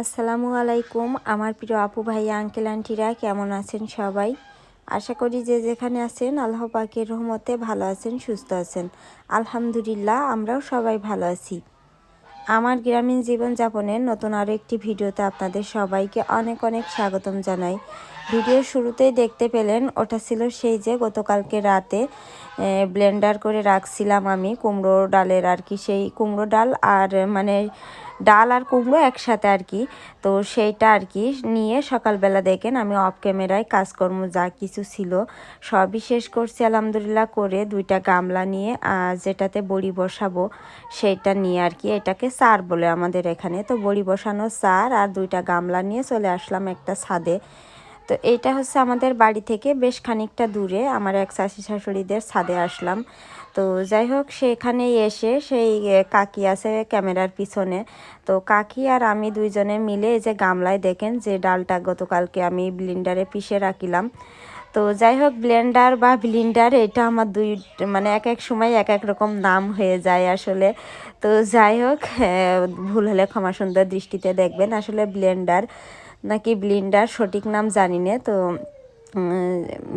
আসসালামু আলাইকুম, আমার প্রিয় আপু ভাই আঙ্কেল, আন্টিরা, কেমন আছেন সবাই? আশা করি যে যেখানে আছেন, আল্লাহ পাকের রহমতে ভালো আছেন, সুস্থ আছেন। আলহামদুলিল্লাহ, আমরাও সবাই ভালো আছি। আমার গ্রামীণ জীবনযাপনের নতুন আরও একটি ভিডিওতে আপনাদের সবাইকে অনেক অনেক স্বাগতম জানাই। ভিডিওর শুরুতেই দেখতে পেলেন, ওটা ছিল সেই যে গতকালকে রাতে ব্লেন্ডার করে রাখছিলাম আমি কুমড়ো ডালের আর কি, সেই কুমড়ো ডাল আর মানে ডাল আর কুমড়ো একসাথে আর কি। তো সেইটা আর কি নিয়ে সকালবেলা দেখেন আমি অফ ক্যামেরায় কাজকর্ম যা কিছু ছিল সবই শেষ করছি আলহামদুলিল্লাহ করে দুইটা গামলা নিয়ে যেটাতে বড়ি বসাবো সেইটা নিয়ে আর কি। এটাকে সার বলে আমাদের এখানে। তো বড়ি বসানো সার আর দুইটা গামলা নিয়ে চলে আসলাম একটা ছাদে। তো এইটা হচ্ছে আমাদের বাড়ি থেকে বেশ খানিকটা দূরে। আমার এক শাশি শাশুড়িদের ছাদে আসলাম। তো যাই হোক সেখানে এসে সেই কাকি আছে ক্যামেরার পিছনে। তো কাকি আর আমি দুইজনে মিলে এই যে গামলায় দেখেন যে ডালটা গতকালকে আমি ব্লিন্ডারে পিষে রাখিলাম। তো যাই হোক, ব্লেন্ডার বা ব্লিন্ডার এটা আমার দুই মানে এক এক সময় এক এক রকম নাম হয়ে যায় আসলে। তো যাই হোক ভুল হলে ক্ষমা সুন্দর দৃষ্টিতে দেখবেন। আসলে ব্লেন্ডার নাকি ব্লিন্ডার, সঠিক নাম জানি না তো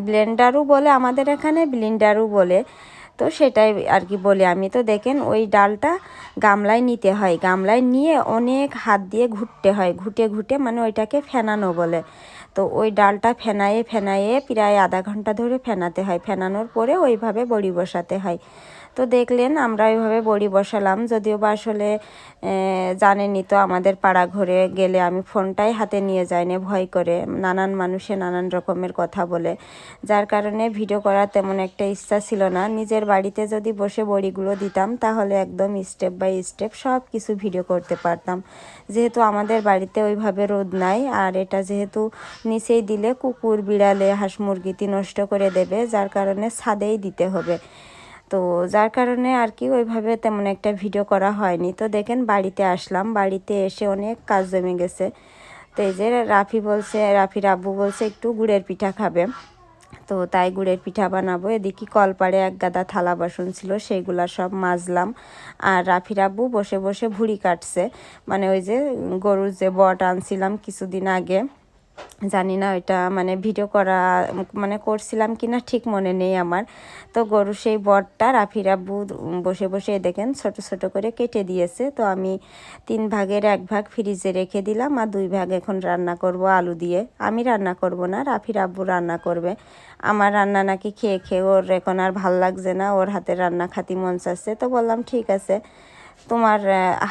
ব্লেন্ডারও বলে আমাদের এখানে, ব্লিন্ডারও বলে। তো সেটাই আর কি বলি আমি। তো দেখেন, ওই ডালটা গামলায় নিতে হয়। গামলায় নিয়ে অনেক হাত দিয়ে ঘুরতে হয়। ঘুটে ঘুটে মানে ওইটাকে ফেনানো বলে। তো ওই ডালটা ফেনায়ে ফেনায়ে প্রায় আধা ঘণ্টা ধরে ফেনাতে হয়। ফেনানোর পরে ওইভাবে বড়ি বসাতে হয়। তো দেখলেন আমরা ওইভাবে বড়ি বসালাম যদিও বা আসলে আহ, জানেনই তো আমাদের পাড়া ঘরে গেলে আমি ফোনটাই হাতে নিয়ে যাই না ভয় করে নানান মানুষে নানান রকমের কথা বলে। যার কারণে ভিডিও করার তেমন একটা ইচ্ছা ছিল না। নিজের বাড়িতে যদি বসে বড়িগুলো দিতাম তাহলে একদম স্টেপ বাই স্টেপ সব কিছু ভিডিও করতে পারতাম। যেহেতু আমাদের বাড়িতে ওইভাবে রোদ নাই আর এটা যেহেতু নিচেই দিলে কুকুর বিড়ালে হাঁস মুরগিটি নষ্ট করে দেবে যার কারণে ছাদেই দিতে হবে। তো যার কারণে আর কি ওইভাবে তেমন একটা ভিডিও করা হয়নি। তো দেখেন বাড়িতে আসলাম, বাড়িতে এসে অনেক কাজ জমে গেছে। তো এই যে রাফি বলছে, রাফির আব্বু বলছে একটু গুড়ের পিঠা খাবে। তো তাই গুড়ের পিঠা বানাবো। এদিকে কলপাড়ে এক গাদা থালা বাসন ছিল সেইগুলা সব মাজলাম। আর রাফির আব্বু বসে বসে ভুড়ি কাটছে। মানে ওই যে গরুর যে বট আনছিলাম কিছুদিন আগে। জানি না ওইটা মানে ভিডিও করা মানে করছিলাম কি না ঠিক মনে নেই আমার। তো গরু সেই বটটা রাফির আব্বু বসে বসে দেখেন ছোট ছোট করে কেটে দিয়েছে। তো আমি তিন ভাগের এক ভাগ ফ্রিজে রেখে দিলাম আর দুই ভাগ এখন রান্না করব আলু দিয়ে। আমি রান্না করব না, রাফির আব্বু রান্না করবে। আমার রান্না নাকি খেয়ে খেয়ে ওর এখন আর ভালো লাগছে না, ওর হাতের রান্না খাতি মন চাচ্ছে। তো বললাম, ঠিক আছে। তোমার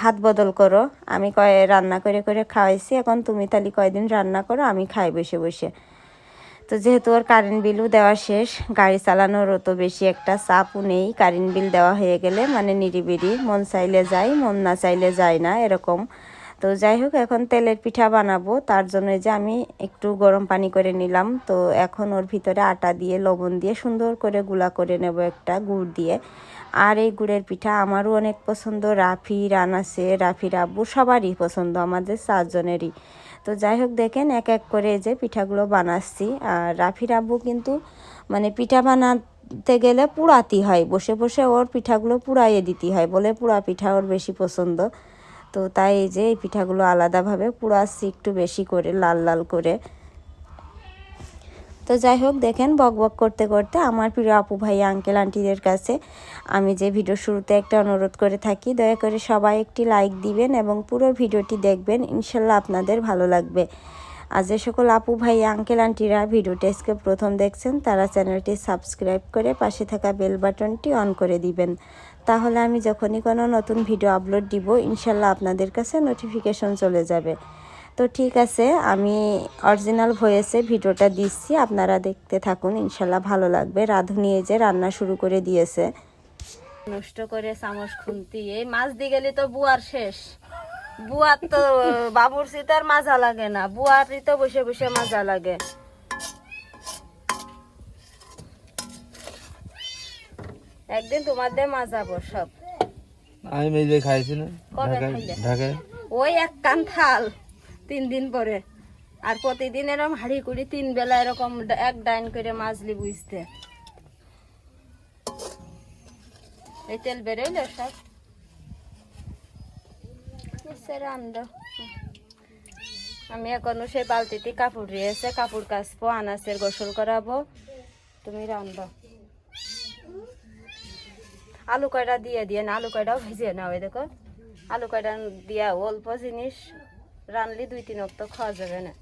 হাত বদল করো। আমি কয় রান্না করে করে খাওয়াইছি। এখন তুমি তাহলে কয়দিন রান্না করো, আমি খাই বসে বসে। তো যেহেতু ওর কারেন্ট বিলও দেওয়া শেষ, গাড়ি চালানোর অত বেশি একটা চাপও নেই। কারেন্ট বিল দেওয়া হয়ে গেলে মানে নিরিবিরি মন চাইলে যাই, মন না চাইলে যায় না, এরকম। তো যাই হোক, এখন তেলের পিঠা বানাবো। তার জন্য যে আমি একটু গরম পানি করে নিলাম। তো এখন ওর ভিতরে আটা দিয়ে, লবণ দিয়ে সুন্দর করে গুলা করে নেব একটা গুড় দিয়ে। আর এই গুড়ের পিঠা আমারও অনেক পছন্দ। রাফি, রানাসে রাফি রাব্বু সবারই পছন্দ, আমাদের চারজনেরই। তো যাই হোক, দেখেন এক এক করে যে পিঠাগুলো বানাচ্ছি। আর রাফির আব্বু কিন্তু মানে পিঠা বানাতে গেলে পুড়াতি হয়, বসে বসে ওর পিঠাগুলো পুড়াইয়ে দিতে হয় বলে পুড়া পিঠা ওর বেশি পছন্দ। তো তাই এই যে এই পিঠাগুলো আলাদাভাবে পুড়াচ্ছি একটু বেশি করে, লাল লাল করে। তো যাই হোক, দেখেন বক বক করতে করতে আমার প্রিয় আপু ভাই আঙ্কেল আন্টিদের কাছে আমি যে ভিডিও শুরুতে একটা অনুরোধ করে থাকি, দয়া করে সবাই একটি লাইক দিবেন এবং পুরো ভিডিওটি দেখবেন। ইনশাল্লাহ আপনাদের ভালো লাগবে। আর যে সকল আপু ভাই আঙ্কেল আন্টিরা ভিডিওটি আজকে প্রথম দেখছেন, তারা চ্যানেলটি সাবস্ক্রাইব করে পাশে থাকা বেল বাটনটি অন করে দিবেন। তাহলে আমি যখনই কোনো নতুন ভিডিও আপলোড দিব, ইনশাল্লাহ আপনাদের কাছে নোটিফিকেশন চলে যাবে। তো ঠিক আছে আমি অরিজিনাল ভয়েসে ভিডিওটা দিচ্ছি আপনারা দেখতে থাকুন ইনশাল্লাহ ভালো লাগবে। রাঁধুনি এই যে রান্না শুরু করে দিয়েছে। নষ্ট করে চামচ খুন্তি এই মাছ দিয়ে গেলে তো বুয়ার শেষ। বুয়ার তো বাবুর সিতার মাজা লাগে না বুয়ারই তো বসে বসে মাজা লাগে। একদিন তোমাদের মাজাবো সব। আমি মেজে খাইছি না কবে ঢাকায় ওই এক কান থাল তিন দিন পরে। আর প্রতিদিন এরকম হাড়ি কুড়ি তিন বেলা এরকম এক ডাইন করে মাজলি বুঝতে। এই তেল বেরোইল সব? আমি এখনও সেই বালতিতে কাপড় রয়েছে, কাপড় কাচবো আনাসের গোসল করাবো। তুমি রান্না আলু কয়টা দিয়ে দিয়ে না, আলু কয়টাও ভিজিয়ে নাও দেখো। আলু কয়টা দিয়া অল্প জিনিস রানলি দুই তিন অক্ত খাওয়া যাবে না।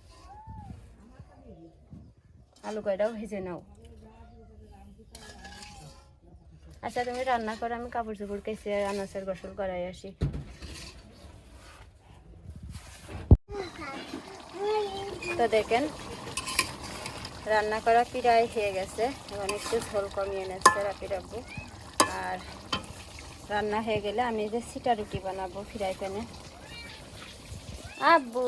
আলু কয়টাও ভেজে নাও। আচ্ছা তুমি রান্না করো, আমি কাপড় চোপড় কেসে আনাসের গোসল করাই আসি। তো দেখেন, রান্না করা পিড়াই হয়ে গেছে। এখন একটু ঝোল কমিয়ে নিচ্ছে রাপি রাব্বু আর রান্না হয়ে গেলে আমি যে সিটা রুটি বানাবো ফ্রাই প্যানে আব্বু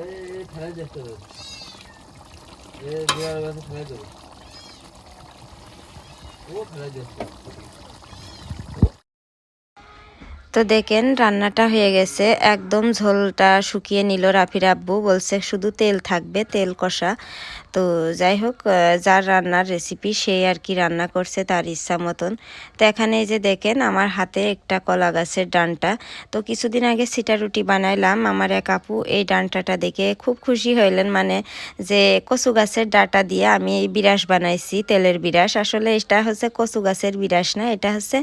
এই ফেলাই যাচ্ছে তো এ দুয়ার কাছে ফেলাই দেবো ও ফেলাই যাচ্ছে তো দেখেন রান্নাটা হয়ে গেছে। একদম ঝোলটা শুকিয়ে নিল রাফির আব্বু। বলছে শুধু তেল থাকবে, তেল কষা। তো যাই হোক যার রান্নার রেসিপি সেই আর কি রান্না করছে তার ইচ্ছা মতন। তো এখানে যে দেখেন আমার হাতে একটা কলা গাছের ডানটা। তো কিছুদিন আগে সিটা রুটি বানাইলাম। আমার এক আপু এই ডানটাটা দেখে খুব খুশি হইলেন। মানে যে কচু গাছের ডাটা দিয়ে আমি এই বিরাস বানাইছি, তেলের বিরাস। আসলে এটা হচ্ছে কচু গাছের বিরাস না, এটা হচ্ছে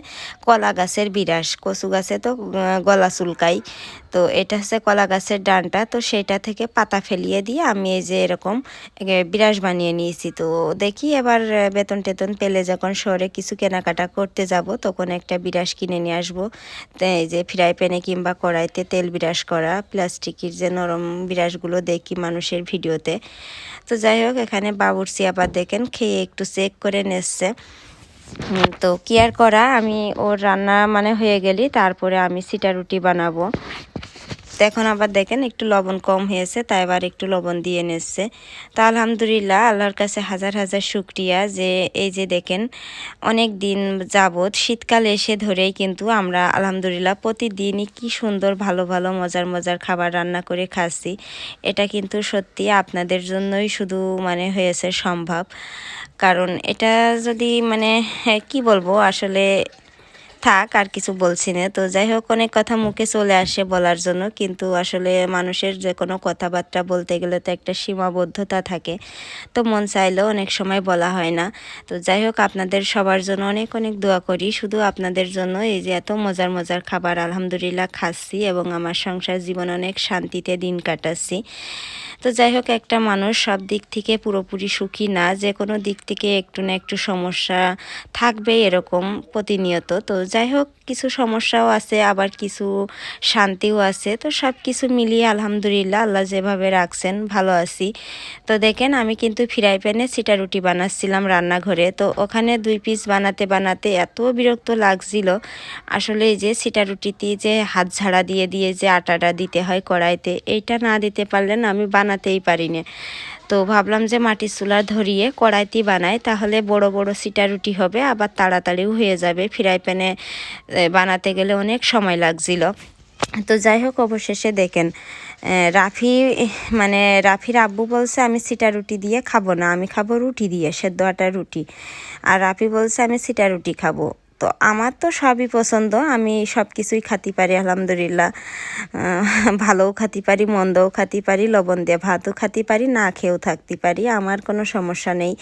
কলা গাছের বিরাস। কচু গাছে তো গলা চুলকাই। তো এটা হচ্ছে কলা গাছের ডানটা তো সেটা থেকে পাতা ফেলিয়ে দিয়ে আমি এই যে এরকম বিরাস বানিয়ে নিয়েছি। তো দেখি এবার বেতন টেতন পেলে যখন শহরে কিছু কেনাকাটা করতে যাব তখন একটা বিরাস কিনে নিয়ে আসব। এই যে ফ্রাই প্যানে কিংবা কড়াইতে তেল বিরাস করা প্লাস্টিকের যে নরম বিরাসগুলো দেখি মানুষের ভিডিওতে। তো যাই হোক এখানে বাবুরচি আবার দেখেন খেয়ে একটু চেক করে হুম, তো কেয়ার করা? আমি ওর রান্না মানে হয়ে গেলি তারপরে আমি সিটা রুটি বানাবো। তো এখন আবার দেখেন একটু লবণ কম হয়েছে তাই আবার একটু লবণ দিয়ে নিচ্ছে। তো আলহামদুলিল্লাহ আল্লাহর কাছে হাজার হাজার শুক্রিয়া যে এই যে দেখেন অনেক দিন যাবৎ শীতকাল এসে ধরেই কিন্তু আমরা আলহামদুলিল্লাহ প্রতিদিনই কি সুন্দর ভালো ভালো মজার মজার খাবার রান্না করে খাচ্ছি। এটা কিন্তু সত্যি আপনাদের জন্যই শুধু মানে হয়েছে সম্ভব। কারণ এটা যদি মানে হ্যাঁ, কি বলব? আসলে থাক, আর কিছু বলছি না। তো যাই হোক, অনেক কথা মুখে চলে আসে বলার জন্য, কিন্তু আসলে মানুষের যে কোনো কথাবার্তা বলতে গেলে তো একটা সীমাবদ্ধতা থাকে। তো মন চাইলেও অনেক সময় বলা হয় না। তো যাই হোক, আপনাদের সবার জন্য অনেক অনেক দোয়া করি। শুধু আপনাদের জন্য এই যে এত মজার মজার খাবার আলহামদুলিল্লাহ খাচ্ছি এবং আমার সংসার জীবন অনেক শান্তিতে দিন কাটাচ্ছি। তো যাই হোক, একটা মানুষ সব দিক থেকে পুরোপুরি সুখী না যে কোনো দিক থেকে একটু না একটু সমস্যা থাকবে এরকম প্রতিনিয়ত। তো যাই হোক কিছু সমস্যাও আছে, আবার কিছু শান্তিও আছে। তো সব কিছু মিলিয়ে আলহামদুলিল্লাহ আল্লাহ যেভাবে রাখছেন, ভালো আছি। তো দেখেন, আমি কিন্তু ফ্রাই প্যানে সিটা রুটি বানাচ্ছিলাম রান্নাঘরে। তো ওখানে দুই পিস বানাতে বানাতে এত বিরক্ত লাগছিল। আসলে এই যে সিটা রুটিতে যে হাত ঝাড়া দিয়ে দিয়ে যে আটাটা দিতে হয় কড়াইতে, এইটা না দিতে পারলেন আমি বানাতেই পারি না। তো ভাবলাম যে মাটির চুলা ধরিয়ে কড়াইতেই বানাই, তাহলে বড় বড় সিটা রুটি হবে, আবার তাড়াতাড়িও হয়ে যাবে। ফ্রাই প্যানে বানাতে গেলে অনেক সময় লাগছিল। তো যাই হোক, অবশেষে দেখেন রাফি মানে রাফির আব্বু বলছে, আমি সিটা রুটি দিয়ে খাব না, আমি খাব রুটি দিয়ে, সেদ্ধ আটার রুটি। আর রাফি বলছে, আমি সিটা রুটি খাব। তো আমার তো সবই পছন্দ, আমি সব কিছুই খাতে পারি, আলহামদুলিল্লাহ। ভালোও খাতে পারি, মন্দও খাতে পারি, লবণ দিয়ে ভাতও খাতে পারি, না খেয়েও থাকতে পারি, আমার কোনো সমস্যা নেই।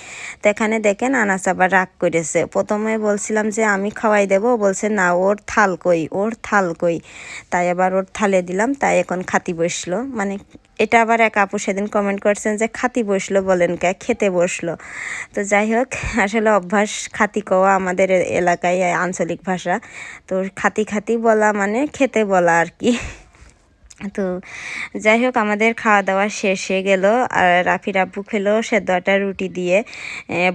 তো এখানে দেখেন আনাস আবার রাগ করেছে। প্রথমে বলছিলাম যে আমি খাওয়াই দেবো বলছে, না, ওর থাল কই, ওর থাল কই। তাই আবার ওর থালে দিলাম, তাই এখন খাতি বসল। মানে এটা আবার এক আপু সেদিন কমেন্ট করছেন যে, খাতি বসল বলেন কে? খেতে বসল। তো যাই হোক, আসলে অভ্যাস খাতি কওয়া আমাদের এলাকায় আঞ্চলিক ভাষা। তো খাতি খাতি বলা মানে খেতে বলা আর কি। তো যাই হোক, আমাদের খাওয়া দাওয়া শেষ হয়ে গেল আর রাফির আব্বু খেলো সেদ্ধ আটা রুটি দিয়ে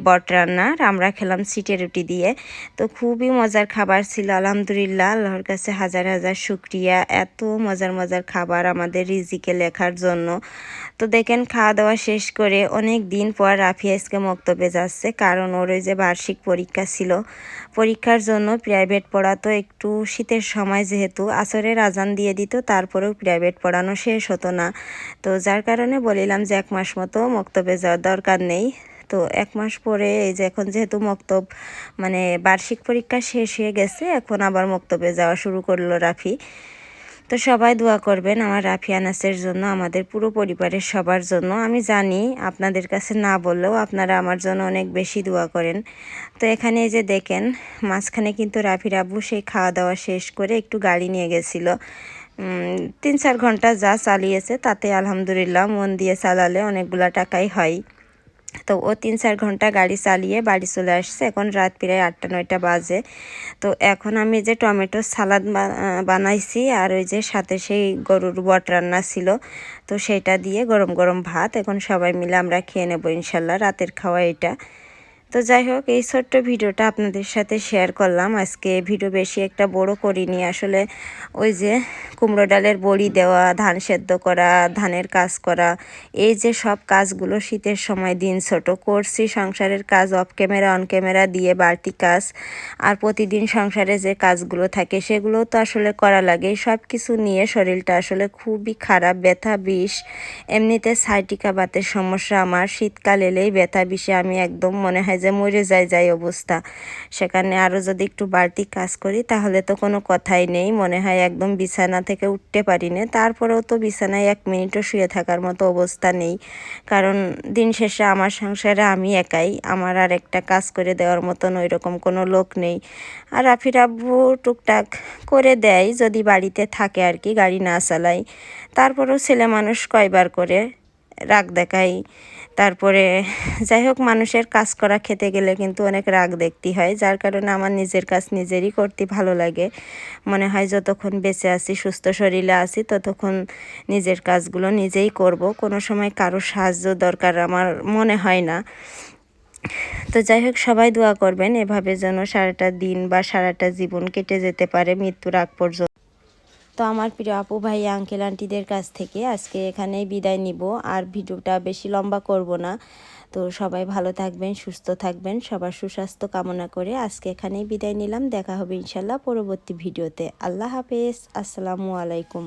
বট রান্নার আমরা খেলাম সিটে রুটি দিয়ে। তো খুবই মজার খাবার ছিল, আলহামদুলিল্লাহ। আল্লাহর কাছে হাজার হাজার শুক্রিয়া। এত মজার মজার খাবার আমাদের রিজিকে লেখার জন্য। তো দেখেন খাওয়া দাওয়া শেষ করে অনেক দিন পর রাফি আজকে মক্তবে যাচ্ছে। কারণ ওর ওই যে বার্ষিক পরীক্ষা ছিল। পরীক্ষার জন্য প্রাইভেট পড়াতো একটু শীতের সময় যেহেতু। আসরের আজান দিয়ে দিত, তারপরেও প্রাইভেট পড়ানো শেষ হতো না। তো যার কারণে বলিলাম যে এক মাস মতো মক্তবে যাওয়ার দরকার নেই। তো এক মাস পরে এই যে এখন যেহেতু মক্তব মানে বার্ষিক পরীক্ষা শেষ হয়ে গেছে, এখন আবার মক্তবে যাওয়া শুরু করল রাফি। তো সবাই দোয়া করবেন আমার রাফি আনাসের জন্য, আমাদের পুরো পরিবারের সবার জন্য। আমি জানি আপনাদের কাছে না বললেও আপনারা আমার জন্য অনেক বেশি দোয়া করেন। তো এখানে এই যে দেখেন, মাঝখানে কিন্তু রাফির আব্বু সেই খাওয়া দাওয়া শেষ করে একটু গাড়ি নিয়ে গেছিল। তিন চার ঘণ্টা যা চালিয়েছে, তাতে আলহামদুলিল্লাহ মন দিয়ে চালালে অনেকগুলা টাকাই হয়। তো ও তিন চার ঘণ্টা গাড়ি চালিয়ে বাড়ি চলে আসছে, এখন রাত প্রায় আটটা নয়টা বাজে। তো এখন আমি যে টমেটো সালাদ বানাইছি, আর ওই যে সাথে সেই গরুর বট রান্না ছিল, তো সেটা দিয়ে গরম গরম ভাত, এখন সবাই মিলে আমরা খেয়ে নেব ইনশাল্লাহ, রাতের খাওয়া এটা। তো যাই হোক, এই ছোট্ট ভিডিওটা আপনাদের সাথে শেয়ার করলাম। আজকে ভিডিও বেশি একটা বড় করিনি। আসলে ওই যে কুমড়ো ডালের বড়ি দেওয়া, ধান সেদ্ধ করা, ধানের কাজ করা, এই যে সব কাজগুলো শীতের সময় দিন ছোট করছি। সংসারের কাজ অফ ক্যামেরা অন ক্যামেরা দিয়ে বাড়তি কাজ। আর প্রতিদিন সংসারে যে কাজগুলো থাকে, সেগুলো তো আসলে করা লাগে। সব কিছু নিয়ে শরীরটা আসলে খুবই খারাপ, ব্যথা বিষ। এমনিতে সাইটিকা বাতের সমস্যা আমার। শীতকাল এলেই ব্যথা বিষে আমি একদম মনে হয় যে মরে যায়, যাই অবস্থা। সেখানে আরও যদি একটু বাড়তি কাজ করি, তাহলে তো কোনো কথাই নেই। মনে হয় একদম বিছানা থেকে উঠতে পারি না। তারপরেও তো বিছানায় এক মিনিটও শুয়ে থাকার মতো অবস্থা নেই। কারণ দিন শেষে আমার সংসারে আমি একাই। আমার আর একটা কাজ করে দেওয়ার মতন ওই রকম কোনো লোক নেই। আর রাফির আব্বু টুকটাক করে দেয়, যদি বাড়িতে থাকে আর কি, গাড়ি না চালাই তারপরেও ছেলে মানুষ কয়বার করে রাগ দেখাই তারপরে, যাই হোক, মানুষের কাজ করা খেতে গেলে কিন্তু অনেক রাগ দেখতে হয়। যার কারণে আমার নিজের কাজ নিজেরই করতে ভালো লাগে। মনে হয় যতক্ষণ বেঁচে আছি, সুস্থ শরীরে আছি, ততক্ষণ নিজের কাজগুলো নিজেই করব। কোনো সময় কারও সাহায্য দরকার আমার মনে হয় না। তো যাই হোক, সবাই দোয়া করবেন, এভাবে যেন সারাটা দিন বা সারাটা জীবন কেটে যেতে পারে মৃত্যুর আগ পর্যন্ত। তো আমার প্রিয় আপু ভাই আঙ্কেল আন্টিদের কাছ থেকে আজকে এখানেই বিদায় নিব। আর ভিডিওটা বেশি লম্বা করব না। তো সবাই ভালো থাকবেন, সুস্থ থাকবেন, সবার সুস্বাস্থ্য কামনা করে আজকে এখানেই বিদায় নিলাম। দেখা হবে ইনশাল্লাহ পরবর্তী ভিডিওতে। আল্লাহ হাফেজ। আসসালামু আলাইকুম।